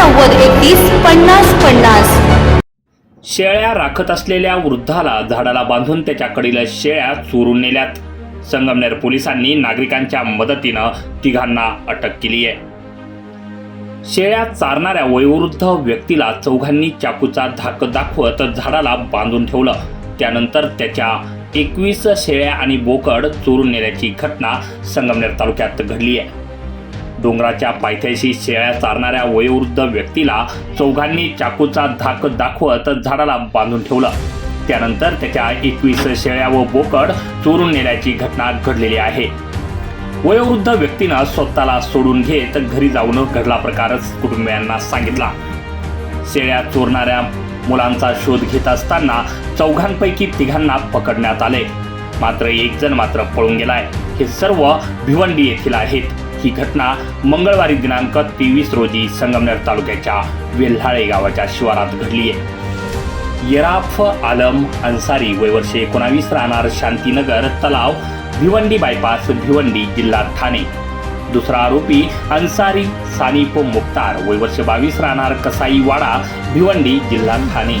नव्वद एकतीस पन्नास पन्नास. शेळ्या राखत असलेल्या वृद्धाला झाडाला बांधून त्याच्याकडील शेळ्या चोरून नेल्यात. संगमनेर पोलिसांनी नागरिकांच्या मदतीनं तिघांना अटक केली आहे. शेळ्या चारणाऱ्या वयोवृद्ध व्यक्तीला चौघांनी चाकूचा धाक दाखवत झाडाला बांधून ठेवलं. त्यानंतर त्याच्या एकवीस शेळ्या आणि बोकड चोरून नेल्याची घटना संगमनेर तालुक्यात घडली आहे. डोंगराच्या पायथ्याशी शेळ्या चारणाऱ्या वयोवृद्ध व्यक्तीला चौघांनी चाकूचा धाक दाखवत झाडाला बांधून ठेवलं. त्यानंतर त्याच्या एकवीस शेळ्या व बोकड चोरून नेल्याची घटना घडलेली आहे. वयोवृद्ध व्यक्तीनं स्वतःला सोडून घेत घरी जाऊन घडला प्रकारच कुटुंबियांना सांगितला. शेळ्या चोरणाऱ्या मुलांचा शोध घेत असताना चौघांपैकी तिघांना पकडण्यात आले. मात्र एक जण मात्र पळून गेलाय. हे सर्व भिवंडी येथील आहेत. ही घटना मंगळवारी दिनांक तेवीस रोजी संगमनेर तालुक्याच्या वेल्हाळे गावाच्या शिवारात घडली आहे. येराफ आलम अन्सारी वयवर्षे एकोणावीस राहणार शांतीनगर तलाव भिवंडी बायपास भिवंडी जिल्हा ठाणे. दुसरा आरोपी अन्सारी सानिप मुख्तार वयवर्ष बावीस राहणार कसाईवाडा भिवंडी जिल्हा ठाणे.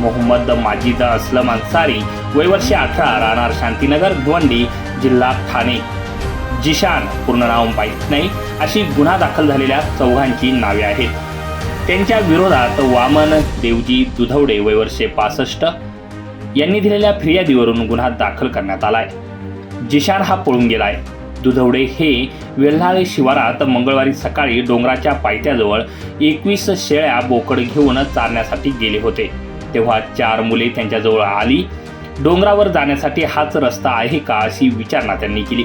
मोहम्मद माजिद असलम अन्सारी वयवर्षे अठरा राहणार शांतीनगर भिवंडी जिल्हा ठाणे. जिशान पूर्ण नाव माहीत नाही अशी गुन्हा दाखल झालेल्या चौघांची नावे आहेत. त्यांच्या विरोधात वामन देवजी दुधवडे वयवर्षे पासष्ट यांनी दिलेल्या फिर्यादीवरून गुन्हा दाखल करण्यात आलाय. जिशान हा पळून गेलाय. दुधवडे हे वेल्हाळे शिवारात मंगळवारी सकाळी डोंगराच्या पायथ्याजवळ एकवीस शेळ्या बोकड घेऊन चारण्यासाठी गेले होते. तेव्हा चार मुले त्यांच्याजवळ आली. डोंगरावर जाण्यासाठी हाच रस्ता आहे का अशी विचारणा त्यांनी केली.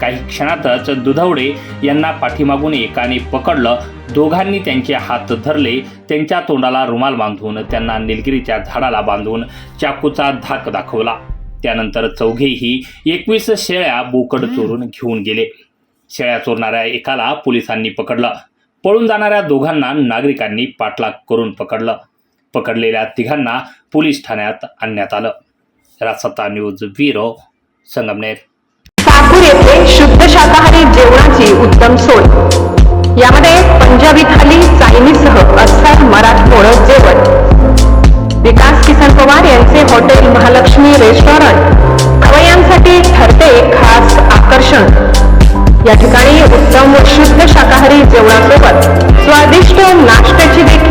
काही क्षणातच दुधवडे यांना पाठीमागून एकाने पकडलं. दोघांनी त्यांचे हात धरले. त्यांच्या तोंडाला रुमाल बांधून त्यांना निलगिरीच्या झाडाला बांधून चाकूचा धाक दाखवला. त्यानंतर चौघेही एकवीस शेळ्या बोकड चोरून घेऊन गेले. शेळ्या चोरणाऱ्या एकाला पोलिसांनी पकडलं. पळून जाणाऱ्या दोघांना नागरिकांनी पाठलाग करून पकडलं. पकडलेल्या तिघांना पोलीस ठाण्यात आणण्यात आलं. Rajsatta news bureau Sangamner. शाकाहारी जेवणाची उत्तम सोय. यामध्ये पंजाबी थाली चायनीजसह अस्सल मराठमोळ जेवण. विकास किसन पवार यांचे हॉटेल महालक्ष्मी रेस्टॉरंट. खवयांसाठी ठरते खास आकर्षण. या ठिकाणी उत्तम व शुद्ध शाकाहारी जेवणासोबत स्वादिष्ट नाश्त्याची देखील